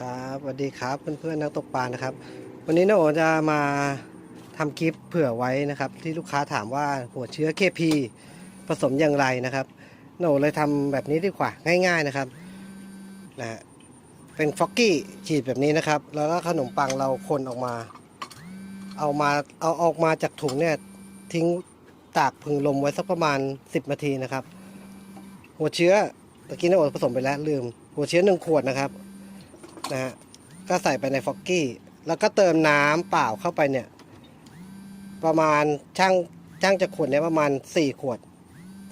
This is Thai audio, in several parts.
ครับสวัสดีครับเพื่อนๆนักตกปลานะครับ วันนี้น้าโอจะมาทำคลิปเผื่อไว้นะครับ ที่ลูกค้าถามว่าหัวเชื้อ KP ผสมอย่างไรนะครับน้าโอเลยทำแบบนี้ดีกว่าง่าย ๆนะครับนะฮะเป็นฟอกกี้ฉีดแบบนี้นะครับ แล้วก็ขนมปังเราคนออกมา เอามาเอาออกมาจากถุงเนี่ยทิ้งตากพึงลมไว้สักประมาณ 10 นาทีนะครับ หัวเชื้อตะกี้น้าโอผสมไปแล้วลืม หัวเชื้อหนึ่งขวดนะครับ นะฮะก็ใส่ไปในฟอกกี้ แล้วก็เติมน้ำเปล่าเข้าไปเนี่ย ประมาณช่างช่างจะขวดเนี้ยประมาณสี่ขวด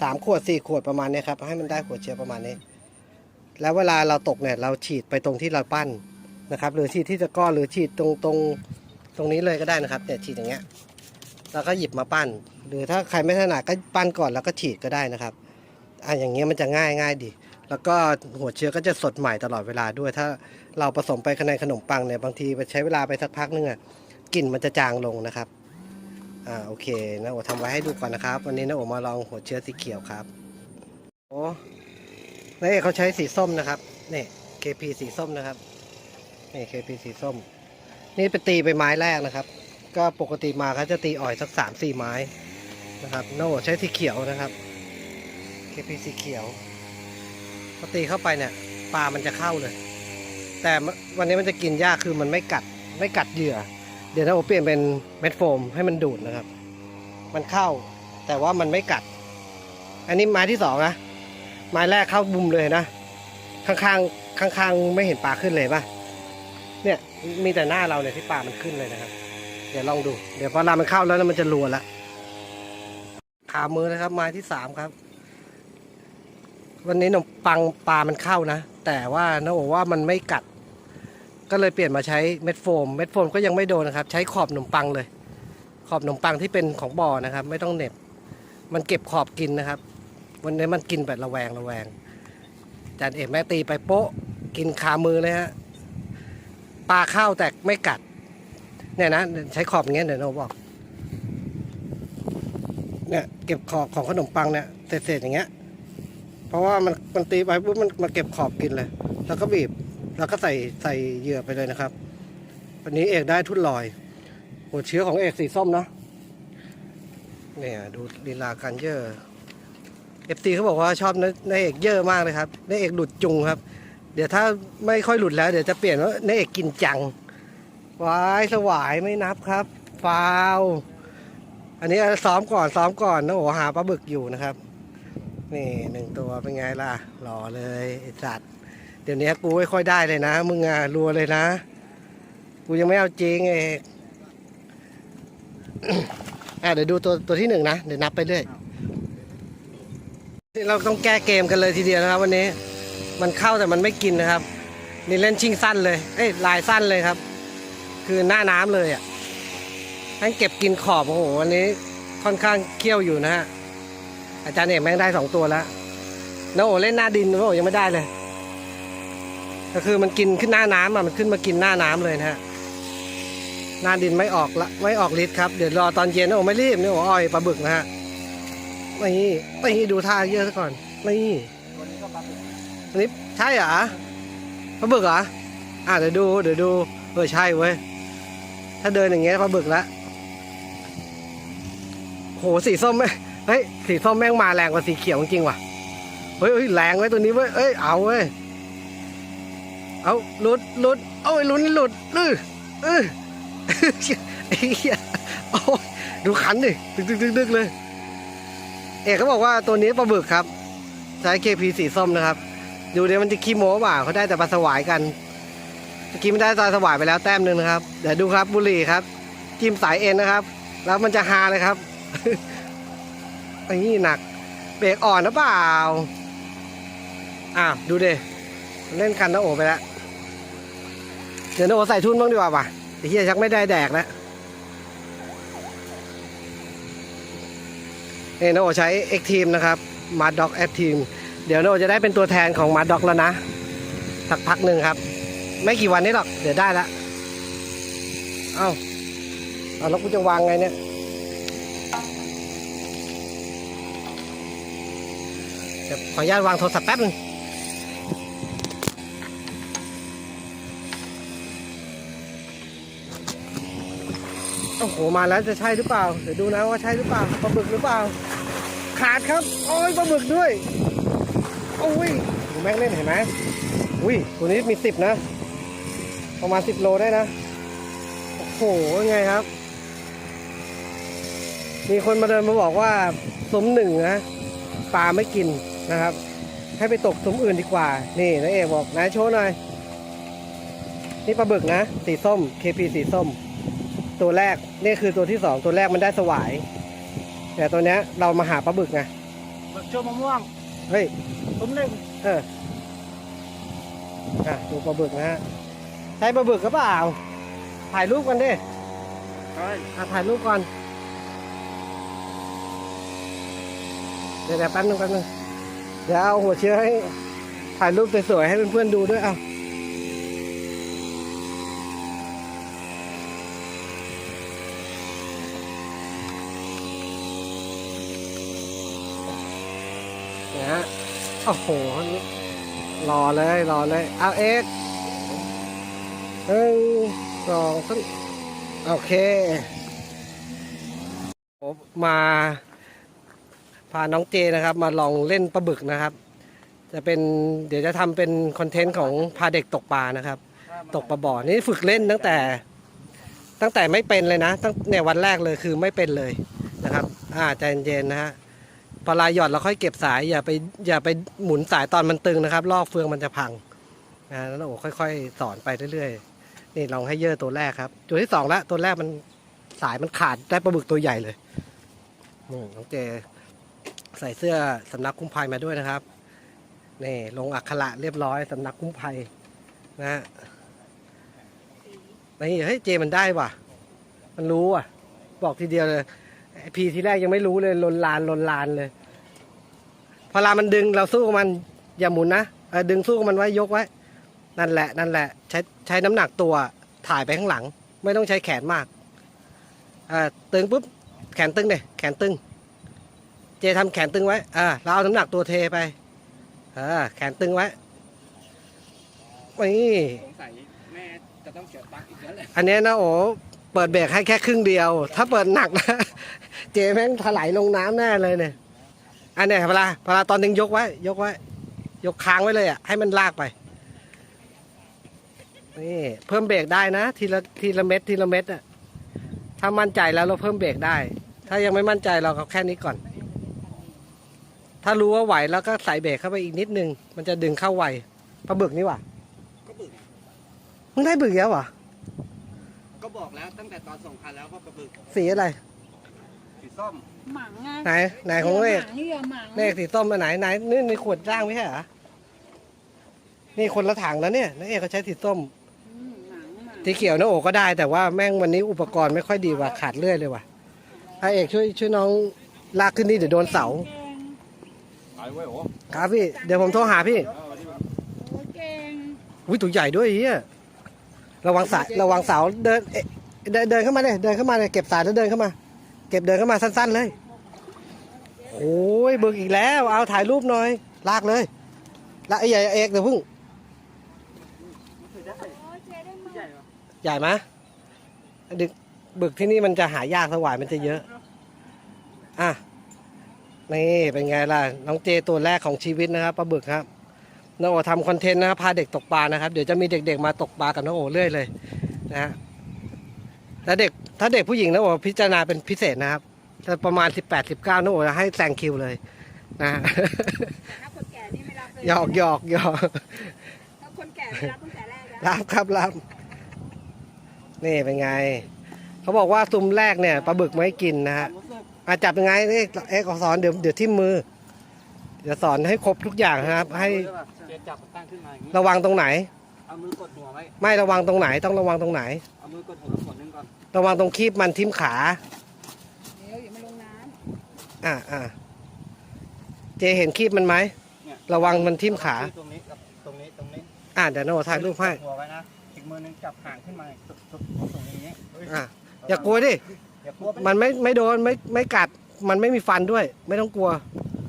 สามขวดสี่ขวดประมาณเนี้ยครับ ให้มันได้หัวเชื้อประมาณนี้ แล้วเวลาเราตกเนี่ยเราฉีดไปตรงที่เราปั้นนะครับ หรือฉีดที่ตะกร้อหรือฉีดตรงตรงตรงนี้เลยก็ได้นะครับเนี่ยฉีดอย่างเงี้ยแล้วก็หยิบมาปั้น หรือถ้าใครไม่ถนัดก็ปั้นก่อนแล้วก็ฉีดก็ได้นะครับอะอย่างเงี้ยมันจะง่ายง่ายดี แล้วก็หัวเชื้อก็จะสดใหม่ตลอดเวลาด้วย ถ้าเราผสมไปในขนมปังเนี่ยบางทีไปใช้เวลาไปสักพักนึงอะกลิ่นมันจะจางลงนะครับอ่าโอเคนะโอทำไว้ให้ดูก่อนนะครับ วันนี้นะโอมาลองหัวเชื้อสีเขียวครับโอ้แล้วเอกเขาใช้สีส้มนะครับนี่ KP สีส้มนะครับนี่ KP สีส้ม นี่ไปตีไปไม้แรกนะครับ ก็ปกติมาเขาจะตีอ่อยสักสามสี่ไม้นะครับโนใช้สีเขียวนะครับ KP สีเขียว อตีเข้าไปเนี่ยปลามันจะเข้าเลย แต่วันนี้มันจะกินยากคือมันไม่กัดไม่กัดเหยื่อ เดี๋ยวถ้าผมเปลี่ยนเป็นเม็ดโฟมให้มันดูดนะครับ มันเข้า แต่ว่ามันไม่กัด อันนี้ไม้ที่สองนะไม้แรกเข้าบุมเลยนะข้างๆข้างๆไม่เห็นปลาขึ้นเลยป่ะเนี่ยมีแต่หน้าเราเนี่ยที่ปลามันขึ้นเลยนะครับ เดี๋ยวลองดู เดี๋ยวพอลามันเข้าแล้วมันจะรัวละขามือนะครับไม้ที่สามครับ วันนี้ขนมปังปลามันเข้านะ แต่ว่าน้าโอว่ามันไม่กัด ก็เลยเปลี่ยนมาใช้เม็ดโฟม เม็ดโฟมก็ยังไม่โดนนะครับ ใช้ขอบขนมปังเลย ขอบขนมปังที่เป็นของบ่อนะครับ ไม่ต้องเหน็บ มันเก็บขอบกินนะครับ วันนี้มันกินแบบระแวงระแวงจานเอกแม่ตีไปโป๊ะกินคามือเลยฮะปลาเข้าแต่ไม่กัด เนี่ยนะ ใช้ขอบอย่างเงี้ยเดี๋ยวน้าโอบอกเนี่ยเก็บขอบของขนมปังเนี่ยเศษๆอย่างเงี้ย เพราะว่ามันมันตีไปปุ๊บมันมาเก็บขอบกินเลย แล้วก็บีบ แล้วก็ใส่ใส่เหยื่อไปเลยนะครับ วันนี้เอกได้ทุ่นลอยหัวเชื้อของเอกสีส้มเนาะเนี่ยดูลีลาการเยอะเอฟซีเขาบอกว่าชอบนนเอกเยอะมากเลยครับนเอกหลุดจุงครับ เดี๋ยวถ้าไม่ค่อยหลุดแล้ว เดี๋ยวจะเปลี่ยนว่านเอกกินจังวายสวายไม่นับครับฟาว อันนี้ซ้อมก่อนซ้อมก่อนนะโอ้หาปลาบึกอยู่นะครับ นี่หนึ่งตัวเป็นไงล่ะ หล่อเลยไอสัตว์ เดี๋ยวนี้กูไม่ค่อยได้เลยนะ มึงอะรัวเลยนะ กูยังไม่เอาจริงเองอะเดี๋ยวดูตัวตัวที่หนึ่งนะ เดี๋ยวนับไปเรื่อยเราต้องแก้เกมกันเลยทีเดียวนะครับ วันนี้ มันเข้าแต่มันไม่กินนะครับ นี่เล่นชิงสั้นเลย เอ้ยลายสั้นเลยครับ คือหน้าน้ำเลยอะให้เก็บกินขอบโอ้โหวันนี้ค่อนข้างเคี่ยวอยู่นะฮะ อาจารย์เอกแม่งได้สองตัวแล้วน้าโอเล่นหน้าดินน้โอยังไม่ได้เลย ก็คือมันกินขึ้นหน้าน้ำอะมันขึ้นมากินหน้าน้ำเลยนะฮะหน้าดินไม่ออกละไม่ออกฤทธิ์ครับเดี๋ยวรอตอนเย็นน้โอไม่รีบน้โออ้อยปลาบึกนะฮะนี่นี่ดูท่าเยอะซะก่อนนี่อันนี้ใช่เหรอปลาบึกเหรออะเดี๋ยวดูเดี๋ยวดูเออใช่เว้ยถ้าเดินอย่างเงี้ยปลาบึกละโหสีส้มไหม เฮ้ยสีส้มแม่งมาแรงกว่าสีเขียวจริงว่ะเฮ้ยเฮ้ยแรงไว้ตัวนี้เว้ยเอ้ยเอาเว้ยเอาหลุดหลุดโอ้ยหลุดหลุดอื้ออือไอ้เหี้ยโอ้ดูขันดิดึกดึกดึกดึกเลย เอกเขาบอกว่าตัวนี้ปลาบึกครับ ใช้เคพีสีส้มนะครับ ดูเดี๋ยวมันจะขี้โม้เปล่าเขาได้แต่ปลาสวายกันเมื่อกี้ไม่ได้ปลาสวายไปแล้วแต้มหนึ่งนะครับ เดี๋ยวดูครับบุหรี่ครับจิ้มสายเอ็นนะครับ แล้วมันจะฮาเลยครับ นี่หนัก เบรกอ่อนหรือเปล่าอ้าวดูเดเล่นกันนะโอไปแล้ว เดี๋ยวนะโอใส่ทุนบ้างดีกว่าป่ะไอ้เหี้ยชักไม่ได้แดกแล้วนี่นโอใช้ X Team นะครับมาด็อก X Team เดี๋ยวโอจะได้เป็นตัวแทนของมาด็อกแล้วนะ สักพักหนึ่งครับ ไม่กี่วันนี้หรอก เดี๋ยวได้ละ เอ้าเอาแล้วกูจะวางไงเนี่ย ดี๋ขออนุญาตวางโทรศัพท์แป๊บนึงโอ้โหมาแล้วจะใช่หรือเปล่า เดี๋ยวดูนะว่าใช่หรือเปล่าปลาบึกหรือเปล่า ขาดครับโอ้ยปลาบึกด้วยโอ้ยดูแม่งเล่นเห็นไหมอุ้ยตัวนี้มีสิบนะ ประมาณสิบโลได้นะ โอ้โหไงครับ มีคนมาเดินมาบอกว่าสมหนึ่งนะปลาไม่กิน นะครับ ให้ไปตกสมอื่นดีกว่า นี่นายเอกบอกนายโชว์หน่อย นี่ปลาบึกนะ สีส้ม KP สีส้ม ตัวแรกนี่คือตัวที่สองตัวแรกมันได้สวาย แต่ตัวเนี้ยเรามาหาปลาบึกไงเบิกโชว์มะม่วงเฮ้ยผมหนึ่งเอออะดูปลาบึกนะฮะใช่ปลาบึกหรือเปล่าถ่ายรูปกันดิใช่อะถ่ายรูปก่อนเดี๋ยวเดี๋ยวแป๊บนึงแป๊บนึง เดี๋ยวเอาหัวเชื้อให้ถ่ายรูปสวยๆให้เพื่อนๆดูด้วยเอาเนี่ยฮะโอ้โหรอเลยรอเลย เอาเอ็กหนึ่งสองสามโอเค มา พาน้องเจนะครับ มาลองเล่นปลาบึกนะครับ จะเป็นเดี๋ยวจะทำเป็นคอนเทนต์ของพาเด็กตกปลานะครับ ตกปลาบ่อนี่ฝึกเล่นตั้งแต่ ตั้งแต่ไม่เป็นเลยนะตั้งเนี่ยวันแรกเลยคือไม่เป็นเลยนะครับ อ่าใจเย็นๆนะฮะพอลายหย่อนเราค่อยเก็บสายอย่าไปอย่าไปหมุนสายตอนมันตึงนะครับ ลอกเฟืองมันจะพังนะแล้วเราค่อยๆ สอนไปเรื่อยๆ นี่ลองให้เยอะตัวแรกครับ ตัวที่สองละตัวแรกมันสายมันขาดได้ปลาบึกตัวใหญ่เลยอืมน้องเจ ใส่เสื้อสำนักคุ้มภัยมาด้วยนะครับนี่ลงอักขระเรียบร้อยสำนักคุ้มภัยนะฮะนี่เฮ้ยเจมันได้ว่ะ มันรู้อะ บอกทีเดียวเลยพีทีแรกยังไม่รู้เลยลนลานลนลานเลย พอลามันดึงเราสู้กับมันอย่าหมุนนะเออดึงสู้กับมันไว้ยกไว้ นั่นแหละ นั่นแหละ ใช้ใช้น้ำหนักตัวถ่ายไปข้างหลัง ไม่ต้องใช้แขนมากอ่าตึงปุ๊บแขนตึงเนี่ยแขนตึง เจทำแขนตึงไว้ อ่า เราเอาน้ำหนักตัวเทไป อ่า แขนตึงไว้นี่สงสัยแม่จะต้องเสียตังค์อีกแล้วแหละอันเนี้ยนะโอ้เปิดเบรกให้แค่ครึ่งเดียว ถ้าเปิดหนักนะ เจแม่งถลายลงน้ำแน่เลยเนี่ย อันเนี้ยเวลาเวลาตอนนึงยกไว้ ยกไว้ ยกค้างไว้เลยอะ ให้มันลากไป นี่ เพิ่มเบรกได้นะ ทีละทีละเม็ดทีละเม็ดอะ ถ้ามั่นใจแล้วเราเพิ่มเบรกได้ ถ้ายังไม่มั่นใจเราก็แค่นี้ก่อน ถ้ารู้ว่าไหวแล้วก็ใส่เบรกเข้าไปอีกนิดนึง มันจะดึงเข้าไวปลาบึกนี่หว่าก็บึกมึงได้บึกแล้วเหรอก็บอกแล้วตั้งแต่ตอนส่งคันแล้วก็กระบึกสีอะไร สีส้มหมังไงไหนไหนของเลขหมังเหยื่อหมังเลขสีส้มอันไหนไหนนี่ในขวดร่างไม่ใช่เหรอนี่คนละถังแล้วเนี่ยนักเอกเขาใช้สีส้มอืมหมังหมังสีเขียวนะโอก็ได้ แต่ว่าแม่งวันนี้อุปกรณ์ไม่ค่อยดีว่ะขาดเลื่อยเลยว่ะถ้าเอกช่วยช่วยน้องลากขึ้นนี่เดี๋ยวโดนเสาเก่งขายไว้โอ้ครับพี่ เดี๋ยวผมโทรหาพี่โอ้เก่งอุ้ยตัวใหญ่ด้วยเฮียระวังสายระวังเสาเดินเอ๊ะเดินเดินเข้ามาเลยเดินเข้ามาเลยเก็บสายแล้วเดินเข้ามา เก็บเดินเข้ามาสั้นๆเลยโอ้ยเบิกอีกแล้ว เอาถ่ายรูปหน่อย ลากเลยลากไอ้ใหญ่เอกเดี๋ยวพึ่งโอ้เจ๊ได้หมดใหญ่ปะใหญ่ไหมดึกบึกที่นี่มันจะหายากสวายมันจะเยอะ อะ นี่เป็นไงล่ะ น้องเจตัวแรกของชีวิตนะครับปลาบึกครับน้องโอทำคอนเทนต์นะครับพาเด็กตกปลานะครับ เดี๋ยวจะมีเด็กๆมาตกปลากับน้องโอเรื่อยเลยนะฮะแล้วเด็กถ้าเด็กผู้หญิงน้องโอพิจารณาเป็นพิเศษนะครับแต่ประมาณ 18 19น้องโอจะให้แซงคิวเลยนะฮะถ้าคนแก่นี่ไม่รับเลยหยอกหยอกหยอกถ้าคนแก่ไม่รับตั้งแต่แรกแล้วรับครับรับนี่เป็นไง เขาบอกว่าซุมแรกเนี่ยปลาบึกไม่ให้กินนะฮะรู้สึก อาจับยังไงนี่เอ๊ะขอสอนเดี๋ยวเดี๋ยวที่มือ เดี๋ยวสอนให้ครบทุกอย่างนะครับ ให้เจ๊จับตั้งขึ้นมาอย่างนี้ระวังตรงไหน เอามือกดหัวไว้ไม่ระวังตรงไหน ต้องระวังตรงไหน เอามือกดหัวกดนึงก่อนระวังตรงคีบมันทิ่มขา เดี๋ยวอย่ามาลงน้อ่าอ่าเจเห็นคีบมันไหมเนี่ยระวังมันทิ่มขาตรงนี้กับตรงนี้ตรงนี้อ่าเดี๋ยวโน้ถ่ายรูปให้ กดหัวไว้นะอีกมือนึงจับห่างขึ้นมาสุดสุดตรงนี้อ่าอย่ากลัวดิ อย่ากลัวไปมันไม่ไม่โดนไม่ไม่กัด มันไม่มีฟันด้วย ไม่ต้องกลัว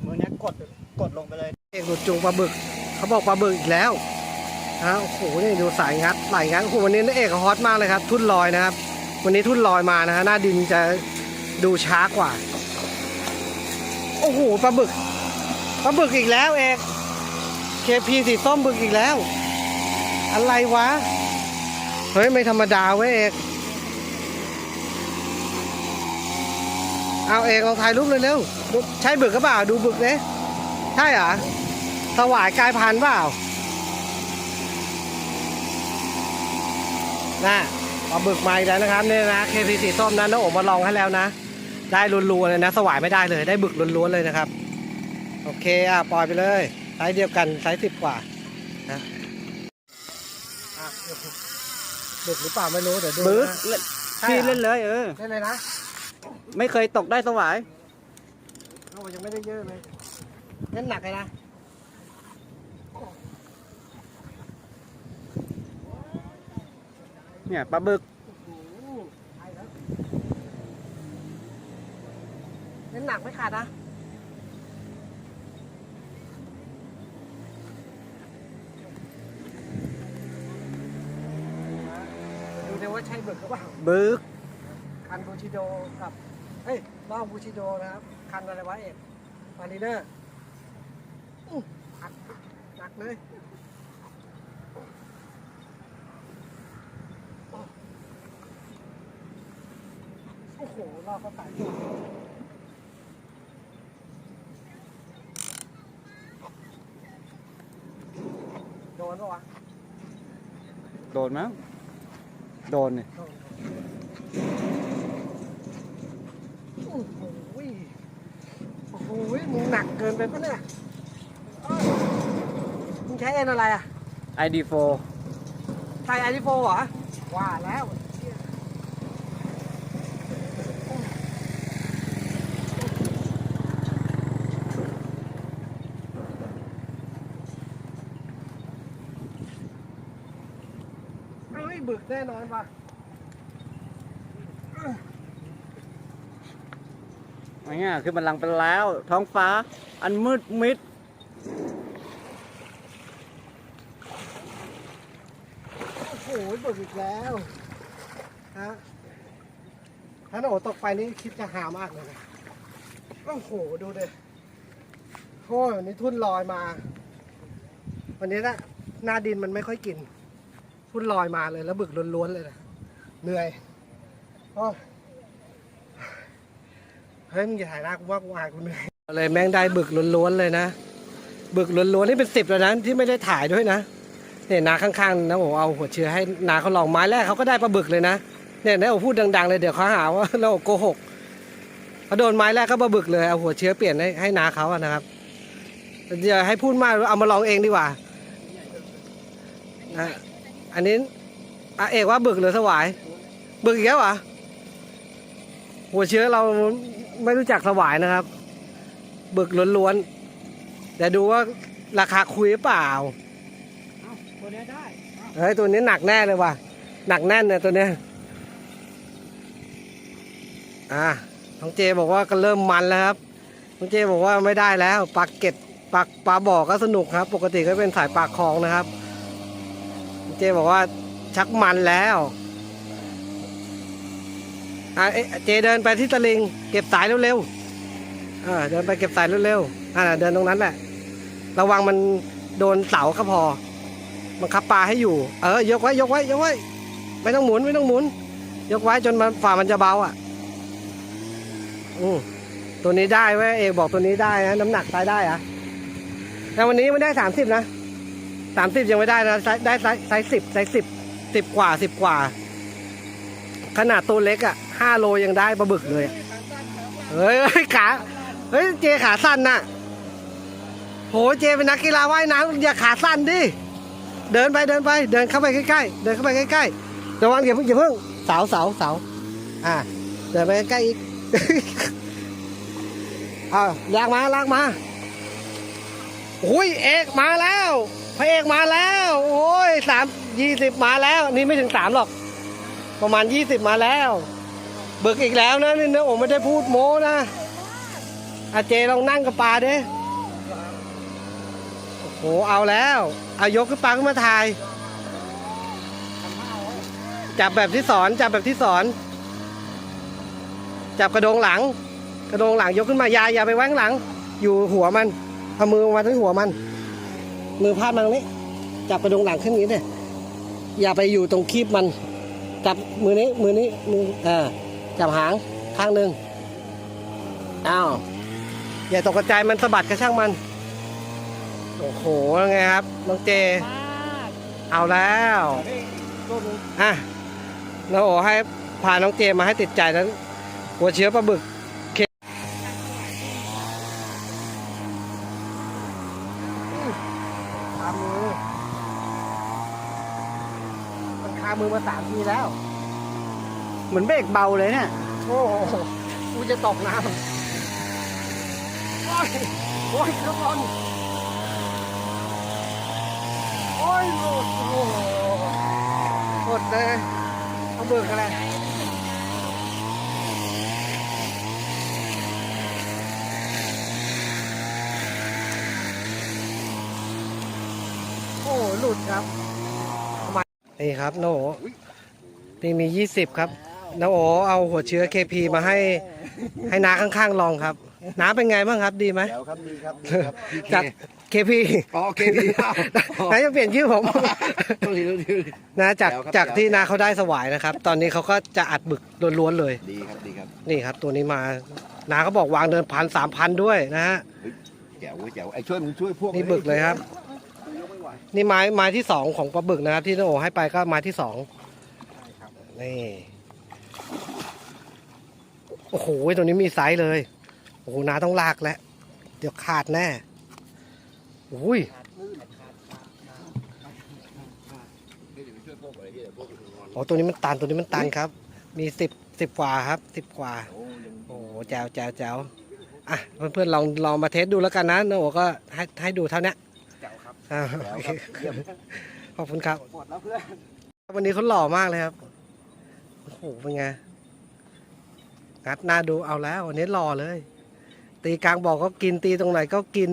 มือเนี้ยกดกดลงไปเลยเอกหลุดจูงปลาบึก เขาบอกปลาบึกอีกแล้วฮะโอ้โหนี่ดูสายงัดสายงัดโอ้โหวันนี้นเอกเขาฮอตมากเลยครับ ทุ่นลอยนะครับ วันนี้ทุ่นลอยมานะฮะหน้าดินจะดูช้ากว่า โอ้โหปลาบึกปลาบึกอีกแล้วเอกเคพีสีส้มบึกอีกแล้ว อะไรวะเฮ้ยไม่ธรรมดาเว้ยเอก เอาเอกลองถ่ายรูปเลยเร็วดูใช่บึกก็เปล่าดูบึกเลยใช่เหรอสวายกลายพันธุ์เปล่าน่ะเอาบึกมาอีกแล้วนะครับเนี่ยนะเคพีสีส้มนะน้องโอมาลองให้แล้วนะ ได้ล้วนๆเลยนะ สวายไม่ได้เลย ได้บึกล้วนๆเลยนะครับ โอเคอะปล่อยไปเลยไซส์เดียวกันไซส์สิบกว่านะอะบึกหรือเปล่าไม่รู้เดี๋ยวดูบึกนะใช่พี่เหรอเล่นเลยเออเล่นเลยนะ ไม่เคยตกได้สวายโอ้ยังไม่ได้เยอะเลยเล่นหนักเลยนะเนี่ยปลาบึกเล่นหนักไม่ขาดนะดูดิว่าใช่บึกหรือเปล่าบึก คันบูชิโดกับเฮ้ยล่องบูชิโดนะครับ คันอะไรวะเอกมารีเนอร์อื้ออัดหนักเลยโอ้โหรอบก็ตายโดนปะวะ โดนมั้ง โดนเนี่ย โดน โอ้โหโอ้โหมึงหนักเกินไปปะเนี่ยอ้าวมึงใช้เอ็นอะไรอะไอดีโฟใช้ไอทีโฟเหรอ ว่าแล้วเอ้ยบึกแน่นอนป่ะ อะไร เงี้ยคือมันลังไปแล้ว ท้องฟ้า อันมืดมิด โอ้โหบึกอีกแล้วฮะถ้าโหนตกไปนี่คิดจะหามากเลยนะโอ้โหดูดิโอ้ยวันนี้ทุ่นลอยมา วันนี้นะหน้าดินมันไม่ค่อยกิน ทุ่นลอยมาเลยแล้วบึกล้วนๆเลยนะเหนื่อยโอ้ย เฮ้ยมึงอย่าถ่ายหน้ากูว่ากูอายกูเหนื่อยเลยแม่งได้บึกล้วนๆเลยนะบึกล้วนๆนี่เป็นสิบแล้วนะที่ไม่ได้ถ่ายด้วยนะเนี่ยนาข้างๆนะผมเอาหัวเชื้อให้นาเขาลองไม้แรกเขาก็ได้ปลาบึกเลยนะเนี่ยนะผมพูดดัง ๆ เลยเดี๋ยวเขาหาว่าเราโกหกเขาโดนไม้แรกก็ปลาบึกเลยเอาหัวเชื้อเปลี่ยนให้ให้นาเขาอะนะครับอย่าให้พูดมากเอามาลองเองดีกว่านะอันนี้อาเอกว่าบึกหรือสวาย บึกอีกแล้วเหรอหัวเชื้อเรา ไม่รู้จักสวายนะครับ บึกล้วนๆแต่ดูว่าราคาคุยหรือเปล่าตัวนี้ได้เฮ้ยตัวนี้หนักแน่เลยว่ะ หนักแน่นเนี่ยตัวเนี้ยอ่าน้องเจบอกว่าก็เริ่มมันแล้วครับน้องเจบอกว่าไม่ได้แล้วปลาเก็ดปลาปลาบ่อก็สนุกครับ ปกติก็เป็นสายปลาคลองนะครับน้องเจบอกว่าชักมันแล้ว อ่าเจเดินไปที่ตะลิง เก็บสายเร็วๆอ่าเดินไปเก็บสายเร็วๆอ่าเดินตรงนั้นแหละ ระวังมันโดนเสาก็พอบังคับปลาให้อยู่ เออ ยกไว้ ยกไว้ ยกไว้ ไม่ต้องหมุน ไม่ต้องหมุน ยกไว้จนมันฝ่ามันจะเบาอะ อืมตัวนี้ได้ไว้เอกบอกตัวนี้ได้นะน้ำหนักใช้ได้อะแต่วันนี้ไม่ได้สามสิบนะสามสิบยังไม่ได้นะ ได้ไซส์ไซส์สิบไซส์สิบสิบกว่าสิบกว่า ขนาดตัวเล็กอะห้าโลยังได้ปลาบึกเลยอะเฮ้ยเฮ้ยขาเฮ้ยเจขาสั้นน่ะโหเจเป็นนักกีฬาว่ายน้ำอย่าขาสั้นดิเดินไปเดินไป เดินเข้าไปใกล้ๆเดินเข้าไปใกล้ๆระวังอย่าเพิ่งอย่าเพิ่งเสาเสาเสาอ่าเดินไปใกล้อีกอ้าวลากมาลากมาโอ้ยเอกมาแล้วพระเอกมาแล้ว โอ้ยสามยี่สิบมาแล้ว นี่ไม่ถึงสามหรอก ประมาณยี่สิบมาแล้ว เบิกอีกแล้วนะนี่นะผมไม่ได้พูดโม้นะอาเจลองนั่งกับปลาดิโอ้โหเอาแล้วอายกขึ้นปลาขึ้นมาถ่าย จับแบบที่สอนจับแบบที่สอน จับกระโดงหลัง กระโดงหลังยกขึ้นมายาอย่าไปแหว้งหลัง อยู่หัวมันเอามือมาที่หัวมัน มือพาดมาตรงนี้จับกระโดงหลังขึ้นอย่างนี้เนี่ยอย่าไปอยู่ตรงคีบมัน จับมือนี้มือนี้มือเออจับหางข้างหนึ่งอ้าวอย่าตกกระจายมันสะบัดกระช่างมัน โอ้โหไงครับน้องเจ เอาแล้วอะน้าโอให้พาน้องเจมาให้ติดใจนั้นหัวเชื้อปลาบึกเคคามือ มันคามือมา สามทีแล้ว เหมือนเบรกเบาเลยเนี่ย โอ้โหกูจะตกน้ำโอ้ยโอ้ยทุกคนโอ้ยหลุดโอ้โหหมดเลยเอาเบิกอะไรโอ้โหหลุดครับทำไม นี่ครับโนโอนี่มี 20 ครับน้าโอเอาหัวเชื้อ KP มาให้ให้น้าข้างๆลองครับน้าเป็นไงบ้างครับดีไหมเดี๋ยวครับดีครับดีครับจาก KP อ๋อโอเคดีครับน้าจะเปลี่ยนชื่อผมต้องดีต้องดีนะจากแล้วครับ จากแล้วที่น้าเขาได้สวายนะครับ ตอนนี้เขาก็จะอัดบึกล้วนๆเลย ดีครับดีครับนี่ครับ ตัวนี้มาน้าเขาบอกวางเดินพันสามพันด้วยนะฮะ แจ๋วเว้ยแจ๋วไอ้ช่วยมึงช่วยพวกนี่บึกเลยครับ นี่ไม้ไม้ที่สองของปลาบึกนะครับ ที่น้าโอให้ไปก็ไม้ที่สองนี่โอ้โหตัวนี้มีไซส์เลยโอ้โหน้าต้องลากแล้วเดี๋ยวขาดแน่โอ้ยโอ้ตัวนี้มันตันตัวนี้มันตันครับ มีสิบสิบกว่าครับสิบกว่าโอ้โหแจวแจวแจวอะเพื่อนๆลองลองมาเทสดูแล้วกันนะน้าโอก็ให้ให้ดูเท่านี้แจ๋วครับ อ่าแจ๋วครับเยี่ยมขอบคุณครับ หมดแล้วเพื่อนวันนี้เขาหล่อมากเลยครับ โอ้โห เป็นไง งัดหน้าดูเอาแล้ว วันนี้หล่อเลย ตีกลางบอกก็กิน ตีตรงไหนก็กิน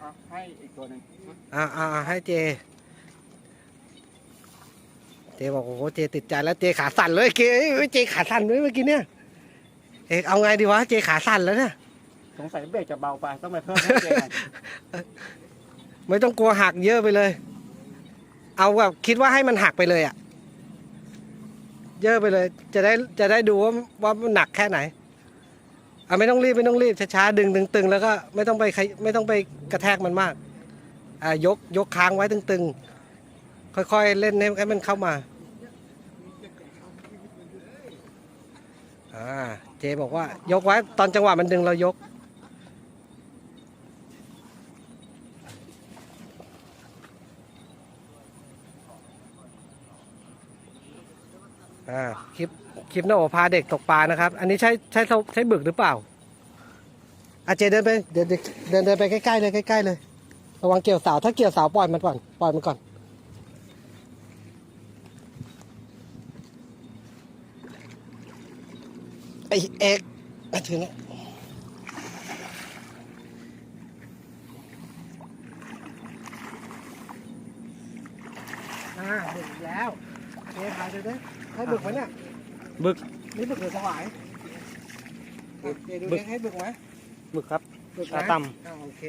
เอาให้อีกตัวหนึ่งอ่าอ่าอ่าให้เจ เจบอกโอ้โห เจติดใจแล้วเจขาสั่นเลยเจเอ้ยเจขาสั่นเลยเมื่อกี้เนี่ย เอกเอาไงดีวะ เจขาสั่นแล้วเนี่ย สงสัยเบรกจะเบาไปต้องไปเพิ่มให้เจหน่อย ไม่ต้องกลัวหักเยอะไปเลย เอาแบบคิดว่าให้มันหักไปเลยอะ่ะ เยอะไปเลย จะได้จะได้ดูว่าว่ามันหนักแค่ไหนอะไม่ต้องรีบไม่ต้องรีบช้าๆดึงตึงๆแล้วก็ไม่ต้องไปใครไม่ต้องไปกระแทกมันมากอ่ายกยกค้างไว้ตึงๆ ค่อยๆเล่นให้มันเข้ามาอ่าเจบอกว่ายกไว้ตอนจังหวะมันดึงเรายก อ่าคลิปคลิปน้าโอพาเด็กตกปลานะครับ อันนี้ใช้ใช้ใช้บึกหรือเปล่าอาเจเดินไปเดินเดินเดินเดินไปใกล้ๆเลยใกล้ๆเลยระวังเกี่ยวเสาถ้าเกี่ยวเสาปล่อยมันก่อนปล่อยมันก่อนไอเอกมาถึงแล้วอ่าบึกอีกแล้ว เจถ่ายดูดิให้บึกไหมเนี่ยบึกนี่บึกหรือสวายอะเจดูบึดิกให้บึกไหมบึกครับบึกขาต่อ่าโอเค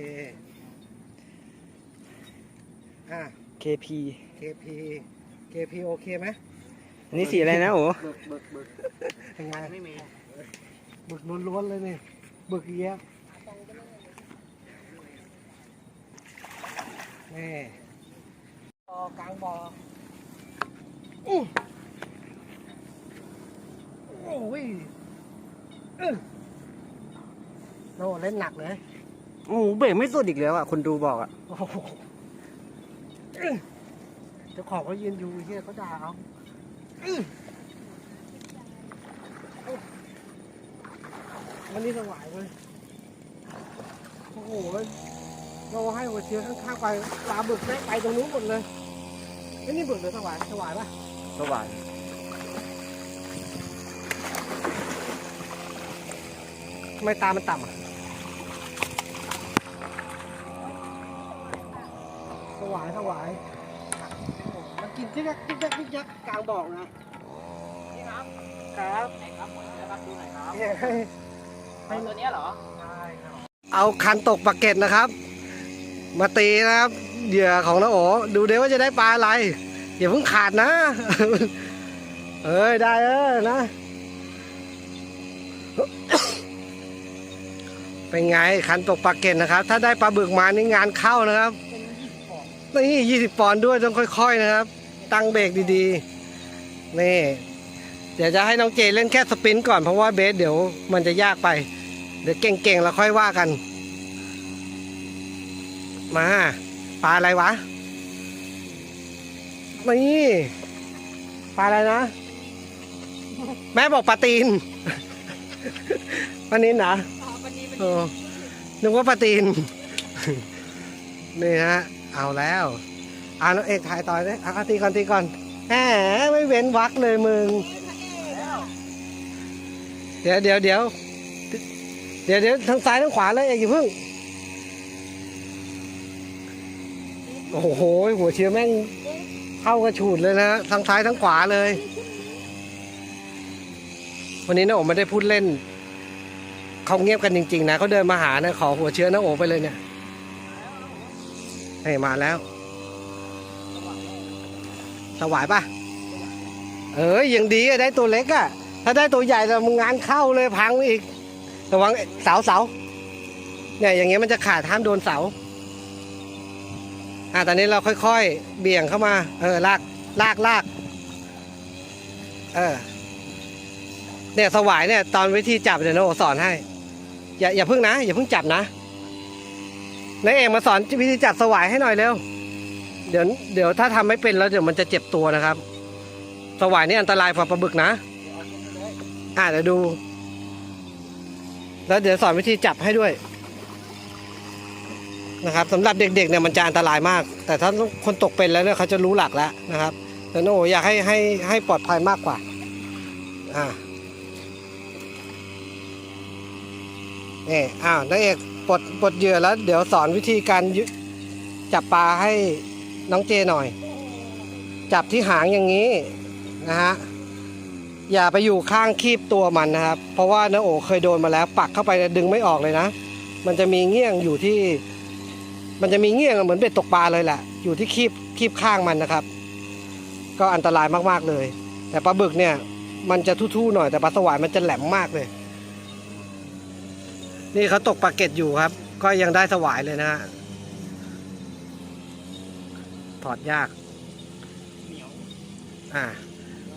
อ่า KP KP KP โอเคไหมนนี้สีอะไรนะโอ้บึกบึกบึกเป็นไงไม่มีบึกล้วนๆเลยนี่บึกเยี่ยมนี่กลางบ่อ อื้อโอ้ยอื้อโน่เล่นหนักเลย โอ้โหเบรกไม่สุดอีกแล้วอะ คนดูบอกอะ โอ้โหอื้อเจ้าของเขายืนอยู่เฮียเขาด่าเอาอื้อโอ้มันนี่สวายเลยโอ้โหเราให้หัวเชื้อข้างๆไปปลาบึกแม่งไปตรงนู้นหมดเลยไอ้นี่บึกหรือสวายสวายปะ สว่างทำไมตามันต่ำอะ สวายสวายโอ้โหมันกินจิ๊กยักจิ๊กยักจิ๊กยักกลางบอกนะนี่ครับครับครับหมดแล้วครับดูหน่อยครับตัวนี้เหรอเอาคันตกปลาเก็ตนะครับ มาตีนะครับ เหยื่อของน้าโอดูเดี๋ยวว่าจะได้ปลาอะไร อย่าเพิ่งขาดนะ เอ้ยได้เออนะ เป็นไงคันตกปลาเก็ตนะครับ ถ้าได้ปลาบึกมานี่งานเข้านะครับนี่ยี่สิบปอนด์ด้วยต้องค่อย ๆนะครับ ตั้งเบรกดีๆ นี่ เดี๋ยวจะให้น้องเจเล่นแค่สปินก่อนเพราะว่าเบสเดี๋ยวมันจะยากไป เดี๋ยวเก่งๆ แล้วค่อยว่ากัน มาปลาอะไรวะ นี่ปลาอะไรนะ แม่บอกปลาตีนปลานินนะเออนึกว่าปลาตีน นี่ฮะ เอาแล้วอ่าน้องเอกถ่ายต่อเลยอะตีก่อนตีก่อนแหมไม่เว้นวักเลยมึง เดี๋ยวเดี๋ยวเดี๋ยวเดี๋ยวเดี๋ยวทางซ้ายทางขวาเลยเอกอย่าเพิ่งโอ้โหหัวเชื้อแม่ง เข้ากระฉูดเลยนะทั้งซ้ายทั้งขวาเลย วันนี้น้าโอไม่ได้พูดเล่นเขาเงียบกันจริงๆนะเขาเดินมาหานะขอหัวเชื้อน้าโอไปเลยเนี่ยให้มาแล้ว สวายปะเอ้ยยังดีอะได้ตัวเล็กอะถ้าได้ตัวใหญ่แล้วมึงงานเข้าเลยพังอีกระวังเสาเสาเนี่ยอย่างเงี้ยมันจะขาดห้ามโดนเสา อะตอนนี้เราค่อยๆ เบี่ยงเข้ามา เออลากลากลากเออเนี่ยสวายเนี่ยตอนวิธีจับเดี๋ยวโนสอนให้ อย่าอย่าเพิ่งนะ อย่าเพิ่งจับนะนายเอกมาสอนวิธีจับสวายให้หน่อยเร็ว เดี๋ยวเดี๋ยวถ้าทำไม่เป็นแล้วเดี๋ยวมันจะเจ็บตัวนะครับ สวายนี่อันตรายกว่าปลาบึกนะ อะเดี๋ยวดู แล้วเดี๋ยวสอนวิธีจับให้ด้วย นะครับสำหรับเด็กๆเนี่ยมันจะอันตรายมาก แต่ถ้าคนตกเป็นแล้วเนี่ยเขาจะรู้หลักแล้วนะครับแต่โนอยากให้ให้ให้ปลอดภัยมากกว่าอ่านี่อ้าวนักเอกปลดปลดเหยื่อแล้ว เดี๋ยวสอนวิธีการจับปลาให้น้องเจหน่อย จับที่หางอย่างนี้นะฮะอย่าไปอยู่ข้างคีบตัวมันนะครับ เพราะว่าน้าโอเคยโดนมาแล้ว ปักเข้าไปดึงไม่ออกเลยนะ มันจะมีเงี้ยงอยู่ที่ มันจะมีเงี้ยงเหมือนเบ็ดตกปลาเลยแหละ อยู่ที่คีบคีบข้างมันนะครับ ก็อันตรายมากๆเลย แต่ปลาบึกเนี่ย มันจะทู่ๆหน่อยแต่ปลาสวายมันจะแหลมมากเลย นี่เขาตกปลาเก็ตอยู่ครับ ก็ยังได้สวายเลยนะฮะถอดยากอ่า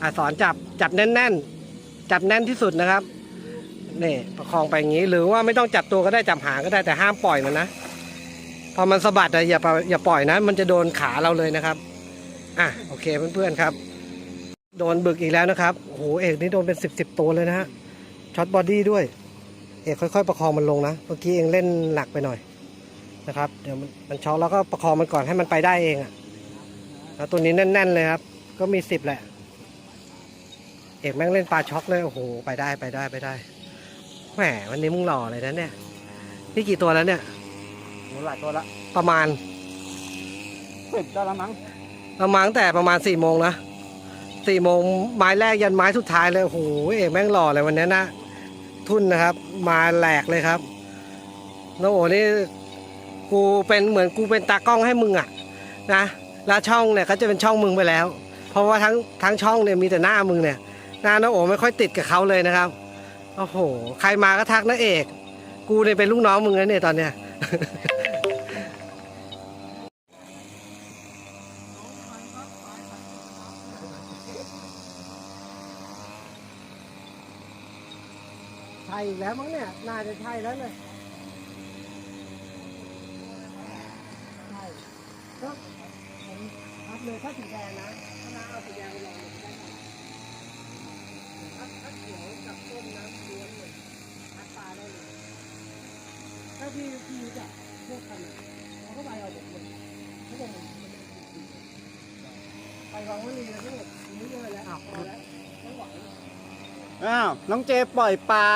อะสอนจับจับแน่นๆ จับแน่นที่สุดนะครับนี่ประคองไปอย่างนี้หรือว่าไม่ต้องจับตัวก็ได้จับหางก็ได้แต่ห้ามปล่อยมันนะ พอมันสะบัดอะอย่าปล่อย่าปล่อยนะ มันจะโดนขาเราเลยนะครับ อะโอเคเพื่อนๆครับ โดนบึกอีกแล้วนะครับโอ้โหเอกนี่โดนเป็นสิบสิบตัวเลยนะฮะช็อตบอดี้ด้วย เอกค่อยๆ ประคองมันลงนะเมื่อกี้เองเล่นหนักไปหน่อยนะครับเดี๋ยวมันมันช็อตแล้วก็ประคองมันก่อนให้มันไปได้เองอะแล้วตัวนี้แน่น ๆ เลยครับ ก็มีสิบแหละ เอกแม่งเล่นปลาช็อกเลยโอ้โหไปได้ไปได้ไปได้แหมวันนี้มึงหล่อเลยนะเนี่ยนี่กี่ตัวแล้วเนี่ย หมูหลายตัวละประมาณสิบตัวละมั้งประมาณตั้งแต่ประมาณสี่โมงนะสี่โมงไม้แรกยันไม้สุดท้ายเลยโอ้โหเอกแม่งหล่อเลยวันนี้นะ ทุนนะครับ มาแหลกเลยครับน้องโอนี่กูเป็นเหมือนกูเป็นตากล้องให้มึงอะนะแล้วช่องเนี่ยเขาจะเป็นช่องมึงไปแล้ว เพราะว่าทั้งทั้งช่องเนี่ยมีแต่หน้ามึงเนี่ยหน้าน้องโอไม่ค่อยติดกับเขาเลยนะครับโอ้โห ใครมาก็ทักนะเอก กูเนี่ยเป็นลูกน้องมึงแล้วเนี่ยตอนเนี้ย ใช่อีกแล้วมั้งเนี่ย น่าจะใช่แล้วเลยใช่ก็ผมรับเลยถ้าสีแดงนะถ้าน้าเอาสีแดงไปลองเลยได้ไหมถ้าถ้าเขียวกับต้มน้ำล้วนเลยทัดปลาได้เลย ถ้าพี่พี่รู้จักพวกกันอะเขาก็ไปเอาหมดเลยเขาบอกมันมันไปวางไว้เลยนะทั้งหมดนี้เลยแล้วพอแล้วไม่ไหวอ้าว น้องเจปล่อยปลา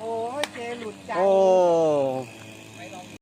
โอ้ยเจหลุดใจโอ้